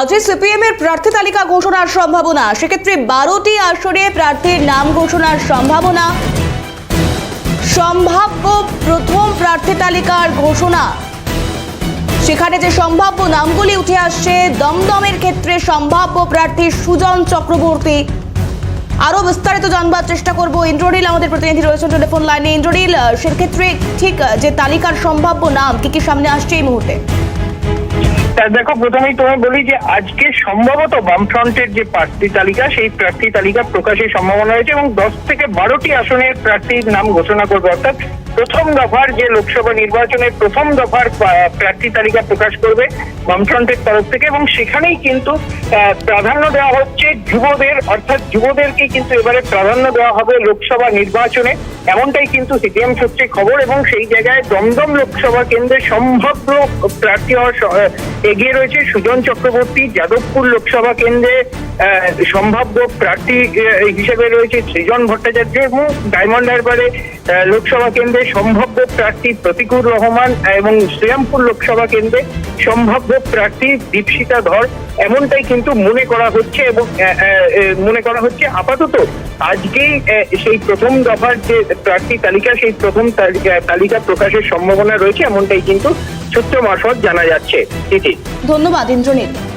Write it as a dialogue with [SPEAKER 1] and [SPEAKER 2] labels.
[SPEAKER 1] আজই সিপিএম এর প্রার্থী তালিকা ঘোষণার সম্ভাবনা। সেক্ষেত্রে বারোটি আসনে প্রার্থীর নাম ঘোষণার সম্ভাবনা। সম্ভাব্য প্রথম প্রার্থী তালিকার ঘোষণা। সেখানে যে সম্ভাব্য নামগুলি উঠে আসছে, দমদমের ক্ষেত্রে সম্ভাব্য প্রার্থী সুজন চক্রবর্তী। আরও বিস্তারিত জানবার চেষ্টা করব। ইন্দ্রনীল, আমাদের প্রতিনিধি রয়েছেন টেলিফোন লাইনে। ইন্দ্রনীল, সেক্ষেত্রে ঠিক যে তালিকার সম্ভাব্য নাম কি কি সামনে আসছে এই মুহূর্তে?
[SPEAKER 2] দেখো, প্রথমেই তোমায় বলি যে আজকে সম্ভবত বামফ্রন্টের যে প্রার্থী তালিকা, সেই প্রার্থী তালিকা প্রকাশের সম্ভাবনা রয়েছে এবং দশ থেকে বারোটি আসনের প্রার্থীর নাম ঘোষণা করবে। অর্থাৎ প্রথম দফার যে লোকসভা নির্বাচনের প্রথম দফার প্রার্থী তালিকা প্রকাশ করবে বামফ্রন্টের তরফ থেকে এবং সেখানেই কিন্তু প্রাধান্য দেওয়া হচ্ছে যুবদের, অর্থাৎ যুবদেরকে কিন্তু এবারে প্রাধান্য দেওয়া হবে লোকসভা নির্বাচনে। এমনটাই কিন্তু সিপিএম সূত্রে খবর এবং সেই জায়গায় দমদম লোকসভা কেন্দ্রে সম্ভাব্য প্রার্থী এগিয়ে রয়েছে সুজন চক্রবর্তী। যাদবপুর লোকসভা কেন্দ্রে সম্ভাব্য প্রার্থী হিসেবে রয়েছে সৃজন ভট্টাচার্য এবং ডায়মন্ড হারবারে লোকসভা কেন্দ্রে সম্ভাব্য প্রার্থী প্রতিকুর রহমান এবং শ্রীরামপুর লোকসভা কেন্দ্রে সম্ভাব্য প্রার্থী দীপশিতা ধর। এমনটাই কিন্তু মনে করা হচ্ছে এবং মনে করা হচ্ছে আপাতত আজকেই সেই প্রথম দফার যে প্রার্থী তালিকা, সেই প্রথম তালিকা প্রকাশের সম্ভাবনা রয়েছে, এমনটাই কিন্তু সূত্র মারফত জানা যাচ্ছে।
[SPEAKER 1] ধন্যবাদ, ইন্দ্রনীল।